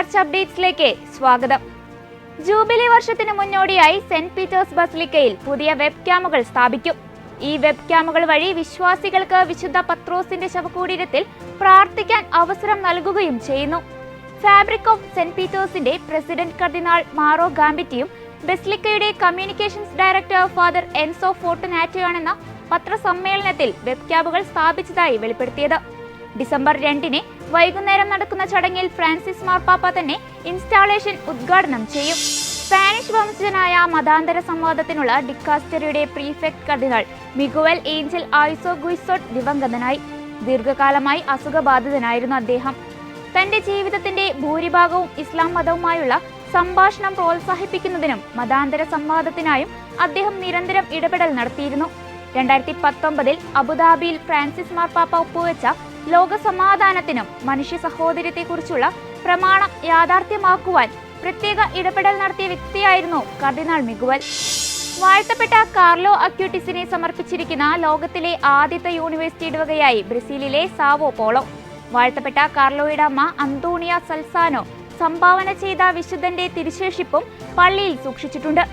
അപ്ഡേറ്റ്സിലേക്ക് സ്വാഗതം. ജൂബിലി വർഷത്തിന് മുന്നോടിയായി സെന്റ് പീറ്റേഴ്സ് ബസിലിക്കയിൽ പുതിയ വെബ് ക്യാമുകൾ സ്ഥാപിക്കും. ഈ വെബ് ക്യാമുകൾ വഴി വിശ്വാസികൾക്ക് വിശുദ്ധ പത്രോസിന്റെ ശവകൂടീരത്തിൽ പ്രാർത്ഥിക്കാൻ അവസരം നൽകുകയും ചെയ്യുന്നു. ഫാബ്രിക് ഓഫ് സെന്റ് പീറ്റേഴ്സിന്റെ പ്രസിഡന്റ് കർദിനാൾ മാറോ ഗാംബിറ്റിയും ബെസ്ലിക്കയുടെ കമ്മ്യൂണിക്കേഷൻസ് ഡയറക്ടർ ഫാദർ എൻസോ ഫോർട്ടുനാറ്റോയാണെന്ന പത്രസമ്മേളനത്തിൽ വെബ് ക്യാബുകൾ സ്ഥാപിച്ചതായി വെളിപ്പെടുത്തിയത്. ഡിസംബർ രണ്ടിന് വൈകുന്നേരം നടക്കുന്ന ചടങ്ങിൽ ഫ്രാൻസിസ് മാർപ്പാപ്പ തന്നെ ഇൻസ്റ്റാളേഷൻ ഉദ്ഘാടനം ചെയ്യും. സ്പാനിഷ് വംശജനായ മതാന്തര സംവാദത്തിനുള്ള ഡിക്കാസ്റ്ററിയുടെ പ്രീഫെക്ട് കർദിനാൾ മിഗുവൽ ഏഞ്ചൽ ആയിസോ ഗുയിസോട്ട് ദിവംഗതനായി. ദീർഘകാലമായി അസുഖബാധിതനായിരുന്നു അദ്ദേഹം. തന്റെ ജീവിതത്തിന്റെ ഭൂരിഭാഗവും ഇസ്ലാം മതവുമായുള്ള സംഭാഷണം പ്രോത്സാഹിപ്പിക്കുന്നതിനും മതാന്തര സംവാദത്തിനായും അദ്ദേഹം നിരന്തരം ഇടപെടൽ നടത്തിയിരുന്നു. രണ്ടായിരത്തി പത്തൊമ്പതിൽ അബുദാബിയിൽ ഫ്രാൻസിസ് മാർപ്പാപ്പ ഒപ്പുവെച്ച ലോക സമാധാനത്തിനും മനുഷ്യ സഹോദര്യത്തെക്കുറിച്ചുള്ള പ്രമാണം യാഥാർത്ഥ്യമാക്കുവാൻ പ്രത്യേക ഇടപെടൽ നടത്തിയ വ്യക്തിയായിരുന്നു കർദിനാൾ മിഗുവൽ. വാഴ്ത്തപ്പെട്ട കാർലോ അക്യൂട്ടിസിനെ സമർപ്പിച്ചിരിക്കുന്ന ലോകത്തിലെ ആദ്യത്തെ യൂണിവേഴ്സിറ്റി ഇടവകയായി ബ്രസീലിലെ സാവോ പോളോ. വാഴ്ത്തപ്പെട്ട കാർലോയുടെ അമ്മ അന്തോണിയ സൽസാനോ സംഭാവന ചെയ്ത വിശുദ്ധന്റെ തിരുശേഷിപ്പും പള്ളിയിൽ സൂക്ഷിച്ചിട്ടുണ്ട്.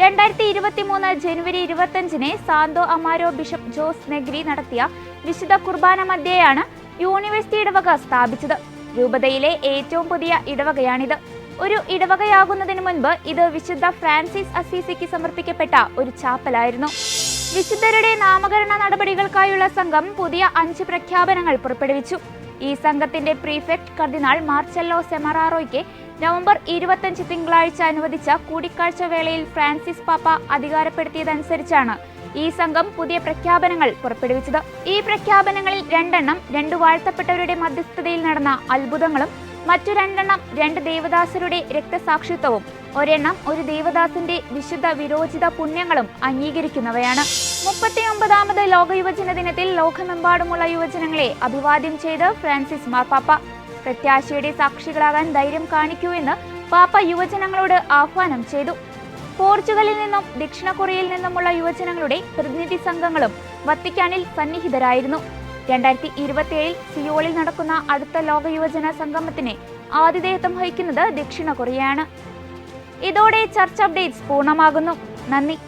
രണ്ടായിരത്തി ഇരുപത്തി മൂന്ന് ജനുവരി ഇരുപത്തഞ്ചിന് Santo Amaro bishop Jose Negri നടത്തിയ വിശുദ്ധ കുർബാന മധ്യയാണ് യൂണിവേഴ്സിറ്റി ഇടവക സ്ഥാപിച്ചത്. രൂപതയിലെ ഏറ്റവും പുതിയ ഇടവകയാണിത്. ഒരു ഇടവകയാകുന്നതിന് മുൻപ് ഇത് വിശുദ്ധ ഫ്രാൻസിസ് അസീസിക്ക് സമർപ്പിക്കപ്പെട്ട ഒരു ചാപ്പലായിരുന്നു. വിശുദ്ധരുടെ നാമകരണ നടപടികൾക്കായുള്ള സംഘം പുതിയ അഞ്ച് പ്രഖ്യാപനങ്ങൾ പുറപ്പെടുവിച്ചു. ഈ സംഘത്തിന്റെ പ്രീഫെക്ട് കർദിനാൾ മാർച്ചെല്ലോ സെമറാറോയ്ക്ക് നവംബർ ഇരുപത്തഞ്ച് തിങ്കളാഴ്ച അനുവദിച്ച കൂടിക്കാഴ്ച വേളയിൽ ഫ്രാൻസിസ് പാപ്പ അധികാരപ്പെടുത്തിയതനുസരിച്ചാണ് ഈ സംഘം പുതിയ പ്രഖ്യാപനങ്ങൾ പുറപ്പെടുവിച്ചത്. ഈ പ്രഖ്യാപനങ്ങളിൽ രണ്ടെണ്ണം രണ്ടു വാഴ്ത്തപ്പെട്ടവരുടെ മധ്യസ്ഥതയിൽ നടന്ന അത്ഭുതങ്ങളും മറ്റു രണ്ടെണ്ണം രണ്ട് ദേവദാസരുടെ രക്തസാക്ഷിത്വവും ഒരെണ്ണം ഒരു ദേവദാസിന്റെ വിശുദ്ധ വിരോചിത പുണ്യങ്ങളും അംഗീകരിക്കുന്നവയാണ്. മുപ്പത്തിയൊമ്പതാമത് ലോക യുവജന ദിനത്തിൽ ലോകമെമ്പാടുമുള്ള യുവജനങ്ങളെ അഭിവാദ്യം ചെയ്ത് ഫ്രാൻസിസ് മാർപ്പാപ്പ. പ്രത്യാശയുടെ സാക്ഷികളാകാൻ ധൈര്യം കാണിക്കൂ എന്ന് പാപ്പ യുവജനങ്ങളോട് ആഹ്വാനം ചെയ്തു. പോർച്ചുഗലിൽ നിന്നും ദക്ഷിണ കൊറിയയിൽ നിന്നുമുള്ള യുവജനങ്ങളുടെ പ്രതിനിധി സംഘങ്ങളും വത്തിക്കാനിൽ സന്നിഹിതരായിരുന്നു. രണ്ടായിരത്തി ഇരുപത്തിയേഴിൽ സിയോളിൽ നടക്കുന്ന അടുത്ത ലോക യുവജന സംഗമത്തിന് ആതിഥേയത്വം വഹിക്കുന്നത് ദക്ഷിണ കൊറിയയാണ്. ഇതോടെ ചർച്ച് അപ്ഡേറ്റ്സ് പൂർണമാകുന്നു. നന്ദി.